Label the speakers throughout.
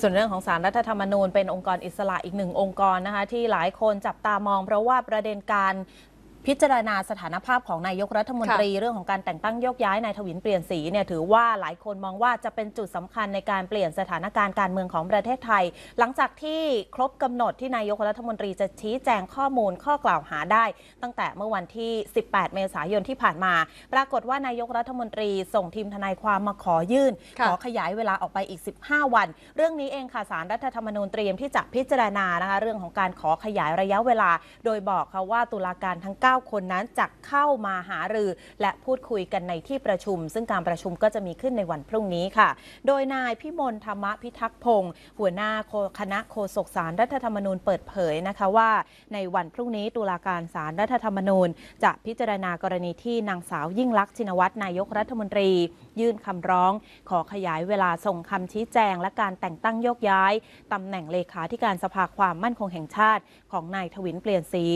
Speaker 1: ส่วนเรื่องของสารรัฐธรรมนูญเป็นองค์กรอิสระอีกหนึ่งองค์กรนะคะที่หลายคนจับตามองเพราะว่าประเด็นการ พิจารณาสถานภาพของนายกรัฐมนตรีเรื่องของการแต่งตั้งโยกย้ายนายทวินเปลี่ยนสีเนี่ยถือว่าหลายคนมองว่าจะเป็นจุดสำคัญในการเปลี่ยนสถานการณ์การเมืองของประเทศไทย หลังจากที่ครบกำหนดที่นายกรัฐมนตรีจะชี้แจงข้อมูลข้อกล่าวหาได้ ตั้งแต่เมื่อวันที่ 18 เมษายนที่ผ่านมา ปรากฏว่านายกรัฐมนตรีส่งทีมทนายความมาขอยื่น
Speaker 2: ค่ะ
Speaker 1: ขอขยายเวลาออกไปอีก 15 วัน เรื่องนี้เองค่ะสารรัฐธรรมนูญเตรียมที่จะพิจารณานะคะเรื่องของการขอขยายระยะเวลา โดยบอกค่ะว่าตุลาการทั้ง 9 9 คนนั้นจะเข้ามาหารือ และพูดคุยกันในที่ประชุม ซึ่งการประชุมก็จะมีขึ้นในวันพรุ่งนี้ค่ะ โดยนายพิมลธรรมพิทักษ์พงศ์หัวหน้าคณะโฆษกสารรัฐธรรมนูญเปิดเผยนะคะว่า ในวันพรุ่งนี้ตุลาการสารรัฐธรรมนูญ จะพิจารณากรณีที่นางสาวยิ่งลักษณ์ชินวัตรนายกรัฐมนตรี ยื่นคำร้อง ขอขยายเวลาส่งคำชี้แจง และการแต่งตั้งโยกย้ายตำแหน่งเลขาธิการสภาความมั่นคงแห่งชาติ ของนายทวินเปลี่ยนสี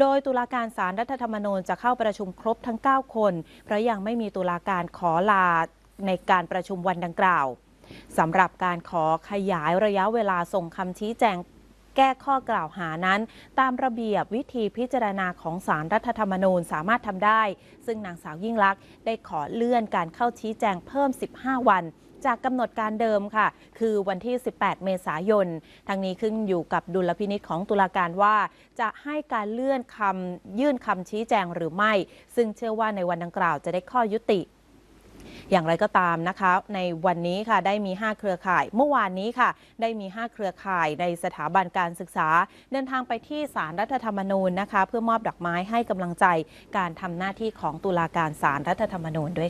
Speaker 1: โดยตุลาการสารรัฐธรรมนูญจะเข้าประชุมครบทั้ง 9 คน เพราะยังไม่มีตุลาการขอลาในการประชุมวันดังกล่าวสำหรับการขอขยายระยะเวลาส่งคำชี้แจงแก้ข้อกล่าวหานั้น ตามระเบียบวิธีพิจารณาของสารรัฐธรรมนูญสามารถทำได้ ซึ่งนางสาวยิ่งลักษณ์ได้ขอเลื่อนการเข้าชี้แจงเพิ่ม 15 วัน จากกำหนดการเดิมค่ะ คือวันที่ 18 เมษายนทั้งนี้ขึ้นอยู่กับดุลพินิษของตุลาการว่า จะให้การเลื่อนคำยื่นคำชี้แจงหรือไม่ ซึ่งเชื่อว่าในวันดังกล่าวจะได้ข้อยุติอย่างไรก็ตามนะคะ ในวันนี้ค่ะได้มี 5 เครือข่าย เมื่อวานนี้ค่ะ ได้มี 5 เครือข่ายในสถาบันการศึกษา เดินทางไปที่ศาลรรัฐธรรมนูญนะคะ เพื่อมอบดอกไม้ให้กำลังใจการทำหน้าที่ของตุลาการศาลรรัฐธรรมนูญด้วย